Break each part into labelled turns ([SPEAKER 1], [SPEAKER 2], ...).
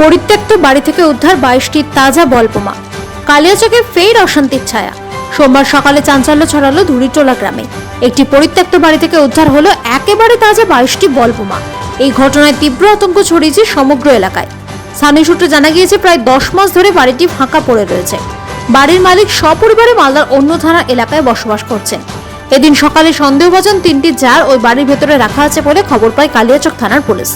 [SPEAKER 1] পরিত্যক্ত বাড়ি থেকে উদ্ধার বাইশটি তাজা বলবোমা কালিয়াচকে ফের অশান্তির ছায়া। সোমবার সকালে চাঞ্চল্য ছড়ালো ধুরিটোলা গ্রামে। একটি পরিত্যক্ত বাড়ি থেকে উদ্ধার হলো একেবারে তাজা বাইশটি বলবোমা এই ঘটনায় তীব্র আতঙ্ক ছড়িয়েছে সমগ্র এলাকায়। স্থানীয় সূত্রে জানা গিয়েছে, প্রায় দশ মাস ধরে বাড়িটি ফাঁকা পড়ে রয়েছে। বাড়ির মালিক সপরিবারে মালদার অন্য থানা এলাকায় বসবাস করছেন। এদিন সকালে সন্দেহভাজন তিনটি জার ওই বাড়ির ভেতরে রাখা আছে বলে খবর পায় কালিয়াচক থানার পুলিশ।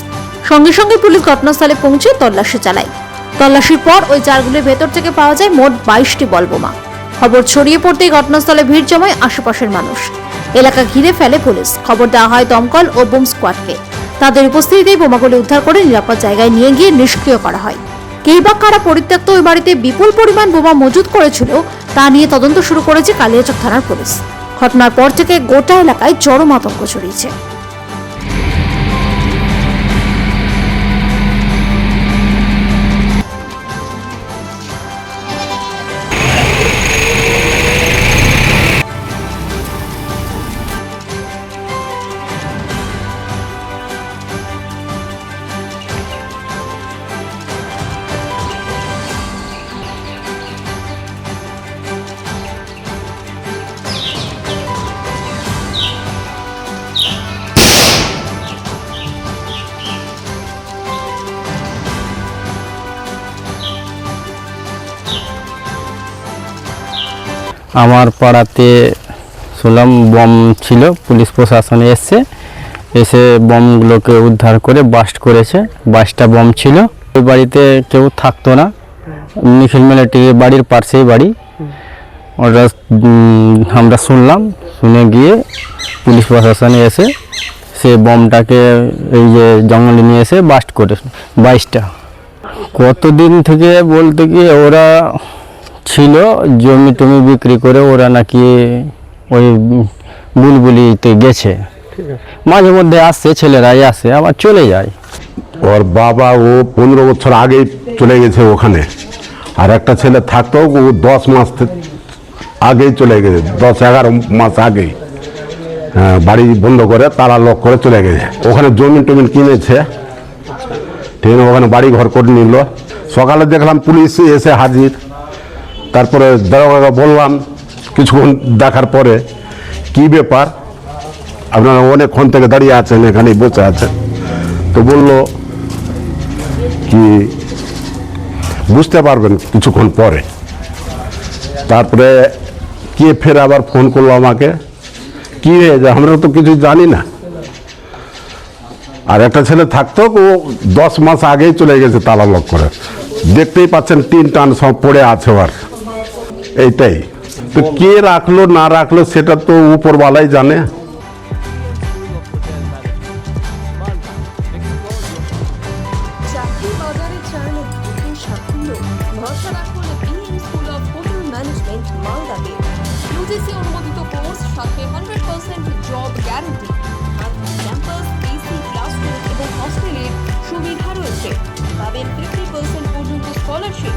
[SPEAKER 1] সঙ্গে সঙ্গে পুলিশ ঘটনাস্থলে পৌঁছে তল্লাশি চালায়। তল্লাশির পর ওই জারগুলির ভেতর থেকে পাওয়া যায় মোট বাইশটি বলবোমা খবর ছড়িয়ে পড়তেই ঘটনাস্থলে ভিড় জমায় আশেপাশের মানুষ। এলাকা ঘিরে ফেলে পুলিশ। খবর দেওয়া হয় দমকল ও বোম স্কোয়াডকে। তাদের উপস্থিতিতেই বোমাগুলি উদ্ধার করে নিরাপদ জায়গায় নিয়ে গিয়ে নিষ্ক্রিয় করা হয়। কেই বা কারা পরিত্যক্ত ওই বাড়িতে বিপুল পরিমাণ বোমা মজুত করেছিল, তা নিয়ে তদন্ত শুরু করেছে কালিয়াচক থানার পুলিশ। ঘটনার পর থেকে গোটা এলাকায় চরম আতঙ্ক ছড়িয়েছে।
[SPEAKER 2] আমার পাড়াতে শুনলাম বম ছিল, পুলিশ প্রশাসন এসছে। এসে বমগুলোকে উদ্ধার করে বাস্ট করেছে। বাইশটা বম ছিল। ওই বাড়িতে কেউ থাকতো না। নিখিল মিলিটারি বাড়ির পাশেই বাড়ি। ওটা আমরা শুনলাম, শুনে গিয়ে পুলিশ প্রশাসনে এসে সে বমটাকে এই যে জঙ্গলে নিয়ে এসে বাস্ট করে বাইশটা। কতদিন থেকে বলতে কি ওরা ছিল জমি টমি বিক্রি করে ওরা নাকি ওই বুলবুলিতে গেছে। মাঝে মধ্যে আসছে ছেলেরাই আসে আবার চলে যায়।
[SPEAKER 3] ওর বাবা ও পনেরো বছর আগেই চলে গেছে ওখানে। আর একটা ছেলে থাকতো ও দশ মাস আগেই চলে গেছে দশ এগারো মাস আগেই। হ্যাঁ, বাড়ি বন্ধ করে তারা লক করে চলে গেছে। ওখানে জমিন টমিন কিনেছে। ঠিক ওখানে বাড়ি ঘর করে নিল। সকালে দেখলাম পুলিশ এসে হাজির। তারপরে দারোগাকে বললাম, কিছুক্ষণ দেখার পরে, কি ব্যাপার? আপনারা অনেকক্ষণ থেকে দাঁড়িয়ে আছেন, এখানেই বসে আছেন। তো বলল, কি, বুঝতে পারবেন কিছুক্ষণ পরে। তারপরে কে ফের আবার ফোন করল আমাকে, কি হয়েছে আমরা তো কিছু জানি না। আর একটা ছেলে থাকতো, ও দশ মাস আগেই চলে গেছে তালা লক করে। দেখতেই পাচ্ছেন, তিন টান সব পড়ে আছে ওর। এইটাই। তো কে রাখল, না রাখল, সেটা তো উপরওয়ালাই জানে।
[SPEAKER 4] সুবিধা রয়েছে। পাবেন ফিফটি পার্সেন্ট পর্যন্ত স্কলারশিপ